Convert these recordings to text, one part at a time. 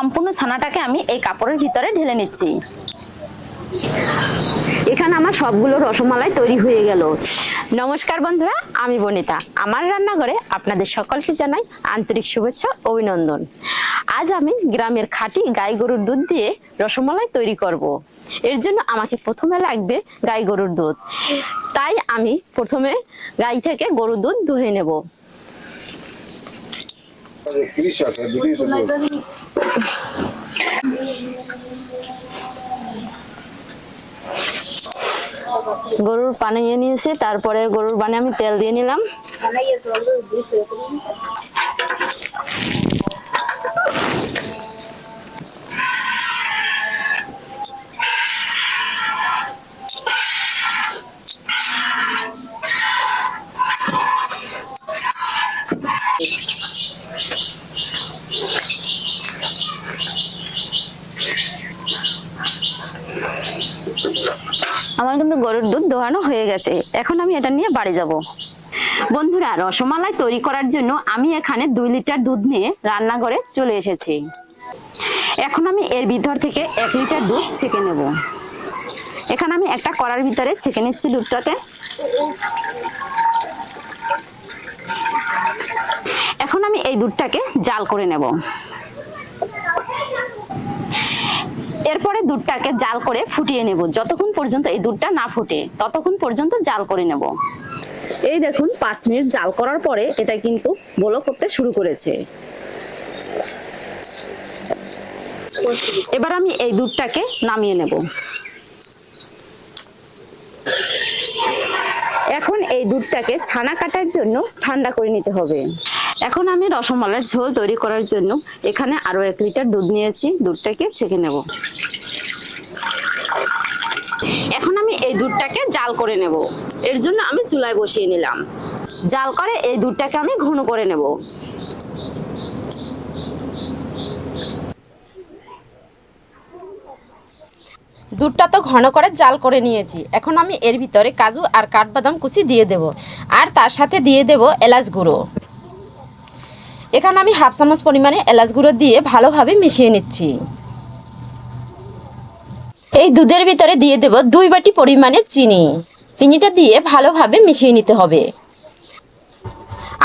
সম্পূর্ণ ছানাটাকে আমি এই কাপড়ের ভিতরে ঢেলে নিচ্ছি। এখানে আমার সবগুলো রসমালাই তৈরি হয়ে গেল। নমস্কার বন্ধুরা আমি বনিতা। আমার রান্নাঘরে আপনাদের সকলকে জানাই আন্তরিক শুভেচ্ছা অভিনন্দন। আজ আমি গ্রামের খাঁটি গাই গরুর দুধ দিয়ে রসমালাই তৈরি করব। এর জন্য আমাকে প্রথমে লাগবে গাই গরুর দুধ। তাই আমি প্রথমে গাই থেকে গরুর দুধ ধুয়ে নেব। গরুর পানি নিয়ে নিয়েছি তারপরে গরুর পানি আমি তেল দিয়ে নিলাম। আমার কিন্তু গরুর দুধ দোহানো হয়ে গেছে। এখন আমি এটা নিয়ে বাড়ি যাব। বন্ধুরা, রসমালাই তৈরি করার জন্য আমি এখানে দুই লিটার দুধ নিয়ে রান্নাঘরে চলে এসেছি। এখন আমি এর ভিতর থেকে এক লিটার দুধ ছেঁকে নেব। এখানে আমি একটা কড়ার ভিতরে ছেঁকে নিচ্ছি দুধটাকে। এখন আমি এই দুধটাকে জাল করে নেব। এরপরে দুধটাকে জাল করে ফুটিয়ে নেব। যতক্ষণ পর্যন্ত এই দুধটা না ফুটে, ততক্ষণ পর্যন্ত জাল করে নেব। এই দেখুন, পাঁচ মিনিট জাল করার পরে এটা কিন্তু বলো করতে শুরু করেছে। এবার আমি এই দুধটাকে নামিয়ে নেব। এখন এই দুধটাকে ছানা কাটার জন্য ঠান্ডা করে নিতে হবে। এখন আমি রসমালাইয়ের ঝোল তৈরি করার জন্য এখানে আরও এক লিটার দুধ নিয়েছি, দুধটাকে ছেঁকে নেব। এখন আমি এই দুধটাকে জাল করে নেব। এর জন্য আমি চুলায় বসিয়ে নিলাম। জাল করে এই দুধটাকে আমি ঘন করে নেব। দুধটা তো ঘন করে জাল করে নিয়েছি। এখন আমি এর ভিতরে কাজু আর কাঠবাদাম কুচি দিয়ে দেব। আর তার সাথে দিয়ে দেব এলাচ গুঁড়ো। এখানে আমি হাফ চামচ পরিমাণে এলাচ গুঁড়ো দিয়ে ভালোভাবে মিশিয়ে নিচ্ছি। এই দুধের ভিতরে দিয়ে দেব দুই বাটি পরিমাণে চিনি। চিনিটা দিয়ে ভালোভাবে মিশিয়ে নিতে হবে।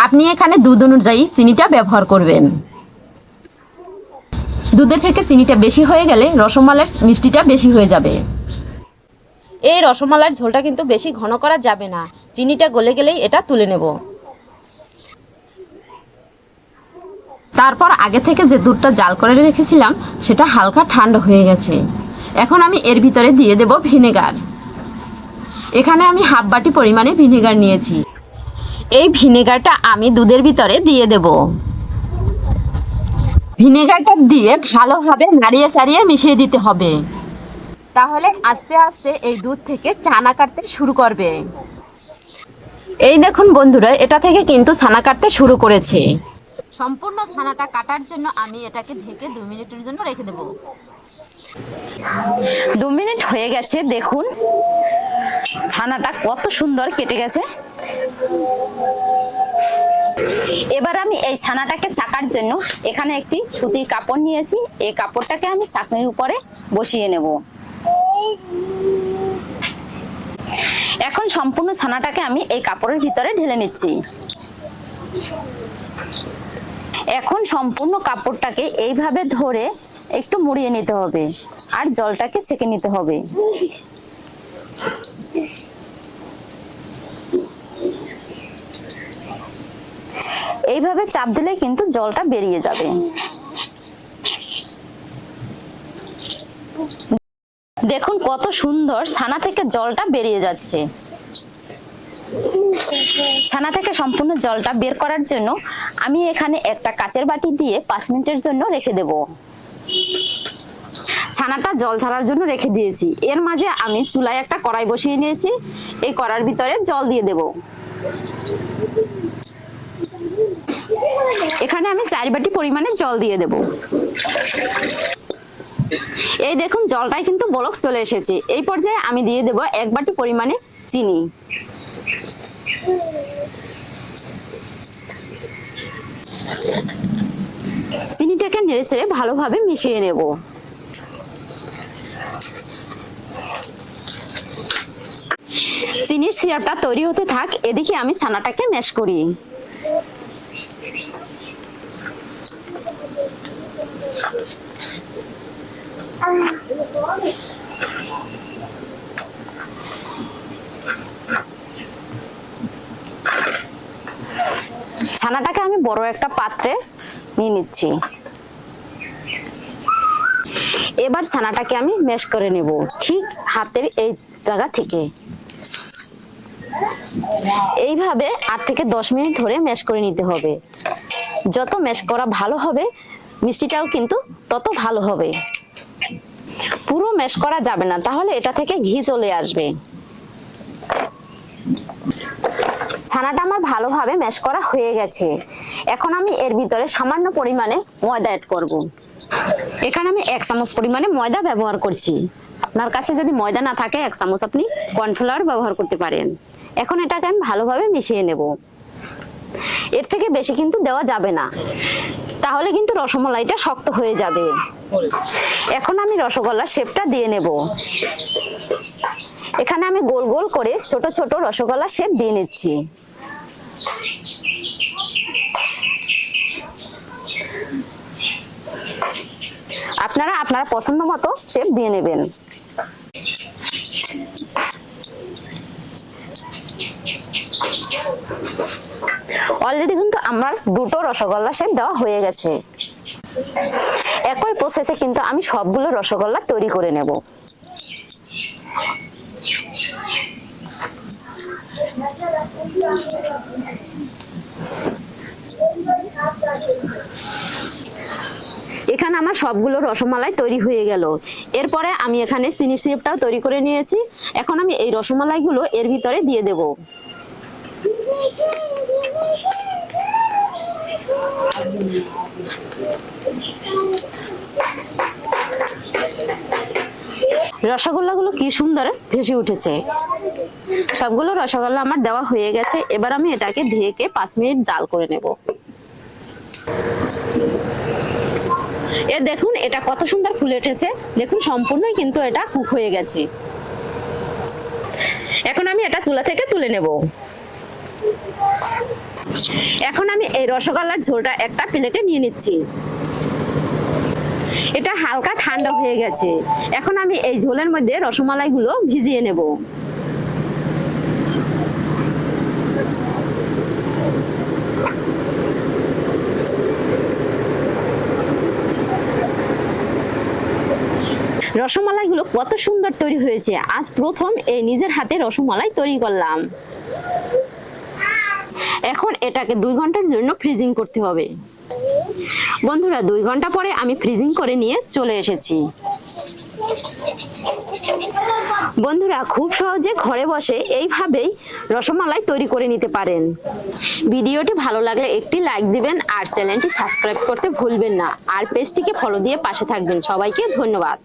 আপনি এখানে দুধ অনুযায়ী চিনিটা ব্যবহার করবেন। দুধের থেকে চিনিটা বেশি হয়ে গেলে রসমালাইয়ের মিষ্টিটা বেশি হয়ে যাবে। এই রসমালাইয়ের ঝোলটা কিন্তু বেশি ঘন করা যাবে না। চিনিটা গলে গেলেই এটা তুলে নেব। তারপর আগে থেকে যে দুধটা জাল করে রেখেছিলাম, সেটা হালকা ঠান্ডা হয়ে গেছে। এখন আমি এর ভিতরে দিয়ে দেব ভিনেগার। এখানে আমি হাফ বাটি পরিমাণে ভিনেগার নিয়েছি। এই ভিনেগারটা আমি দুধের ভিতরে দিয়ে দেবো। ভিনেগারটা দিয়ে ভালোভাবে নাড়িয়ে চাড়িয়ে মিশিয়ে দিতে হবে। তাহলে আস্তে আস্তে এই দুধ থেকে ছানা কাটতে শুরু করবে। এই দেখুন বন্ধুরা, এটা থেকে কিন্তু ছানা কাটতে শুরু করেছে। সম্পূর্ণ ছানাটা কাটার জন্য আমি এটাকে ঢেকে দু মিনিটের জন্য রেখে দেব। দু মিনিট হয়ে গেছে, দেখুন। ছানাটা কত সুন্দর কেটে গেছে। এবার আমি এই ছানাটাকে চাকার জন্য এখানে একটি সুতির কাপড় নিয়েছি। এই কাপড়টাকে আমি চাকনির উপরে বসিয়ে নেব। এখন সম্পূর্ণ ছানাটাকে আমি এই কাপড়ের ভিতরে ঢেলে নিচ্ছি। এখন সম্পূর্ণ কাপড়টাকে এইভাবে ধরে একটু মুড়িয়ে নিতে হবে। আর জলটাকে ছেঁকে নিতে হবে। এইভাবে চাপ দিলে কিন্তু জলটা বেরিয়ে যাবে। দেখুন কত সুন্দর ছানা থেকে জলটা বেরিয়ে যাচ্ছে। ছানা থেকে সম্পূর্ণ জলটা বের করার জন্য আমি এখানে একটা কাচের বাটি দিয়ে পাঁচ মিনিটের জন্য রেখে দেব। ছানাটা জল ছাড়ার জন্য রেখে দিয়েছি। এর মাঝে আমি চুলায় একটা কড়াই বসিয়ে নিয়েছি। এই কড়ার ভিতরে জল দিয়ে দেব। এখানে আমি চার বাটি পরিমাণে জল দিয়ে দেব। এই দেখুন, জলটাই কিন্তু বলক চলে এসেছে। এই পর্যায়ে আমি দিয়ে দেব এক বাটি পরিমাণে চিনি। চিনিটাকে নেড়ে চেড়ে ভালোভাবে মিশিয়ে নেব। চিনির সিরাপটা তৈরি হতে থাক, এদিকে আমি ছানাটাকে ম্যাশ করি। ছানাটাকে আমি বড় একটা পাত্রে নিয়ে নিচ্ছি। এবার ছানাটাকে আমি ম্যাশ করে নেব ঠিক হাতের এই জায়গা থেকে। এইভাবে আট থেকে দশ মিনিট ধরে ম্যাশ করে নিতে হবে। যত ম্যাশ করা ভালো হবে, মিষ্টিটাও কিন্তু তত ভালো হবে। পুরো ম্যাশ করা যাবে না, তাহলে এটা থেকে ঘি চলে আসবে। ছানাটা আমার ভালোভাবে ম্যাশ করা হয়ে গেছে। এখন আমি এর ভিতরে সামান্য পরিমাণে ময়দা অ্যাড করব। এখানে আমি এক চামচ পরিমাণে ময়দা ব্যবহার করছি। আপনার কাছে যদি ময়দা না থাকে, এক চামচ আপনি কর্নফ্লাওয়ার ব্যবহার করতে পারেন। এখন এটাকে আমি ভালোভাবে মিশিয়ে নেব। এর থেকে বেশি কিন্তু দেওয়া যাবে না। তাহলে কিন্তু রসমালাইটা শক্ত হয়ে যাবে। এখন আমি রসগোল্লার শেপটা দিয়ে নেব। এখানে আমি গোল গোল করে ছোট ছোট রসগোল্লা শেপ দিয়ে নিচ্ছি। আপনারা আপনারা পছন্দ মতো শেপ দিয়ে নেবেন। অলরেডি কিন্তু আমার দুটো রসগোল্লা শেপ দেওয়া হয়ে গেছে। একই প্রসেসে কিন্তু আমি সবগুলো রসগোল্লা তৈরি করে নেব। এখানে আমার সবগুলো রসমালাই তৈরি হয়ে গেল। এরপরে আমি এখানে চিনি সিরাপটাও তৈরি করে নিয়েছি। এখন আমি এই রসমালাইগুলো এর ভিতরে দিয়ে দেব। রসগোল্লাগুলো কি সুন্দর ভেসে উঠেছে। সবগুলো রসগোল্লা আমার দেওয়া হয়ে গেছে, এবার আমি এটাকে ঢেকে পাঁচ মিনিট জাল করে নেব। এ দেখুন, এটা কত সুন্দর ফুলে উঠেছে। দেখুন, সম্পূর্ণই কিন্তু এটা কুক হয়ে গেছে। এখন আমি এটা চুলা থেকে তুলে নেব। এখন আমি এই রসগোল্লার ঝোলটা একটা প্লেটে নিয়ে নিচ্ছি। এটা হালকা ঠান্ডা হয়ে গেছে। এখন আমি এই ঝোলের মধ্যে রসমালাইগুলো ভিজিয়ে নেব। রসমালাইগুলো কত সুন্দর তৈরি হয়েছে। আজ প্রথম এই নিজের হাতে রসমালাই তৈরি করলাম। এখন এটাকে দুই ঘণ্টার জন্য ফ্রিজিং করতে হবে। বন্ধুরা, দুই ঘণ্টা পরে আমি ফ্রিজিং করে নিয়ে চলে এসেছি। বন্ধুরা, খুব সহজে ঘরে বসে এইভাবেই রসমালাই তৈরি করে নিতে পারেন। ভিডিওটি ভালো লাগলে একটি লাইক দিবেন আর চ্যানেলটি সাবস্ক্রাইব করতে ভুলবেন না। আর পেজটিকে ফলো দিয়ে পাশে থাকবেন। সবাইকে ধন্যবাদ।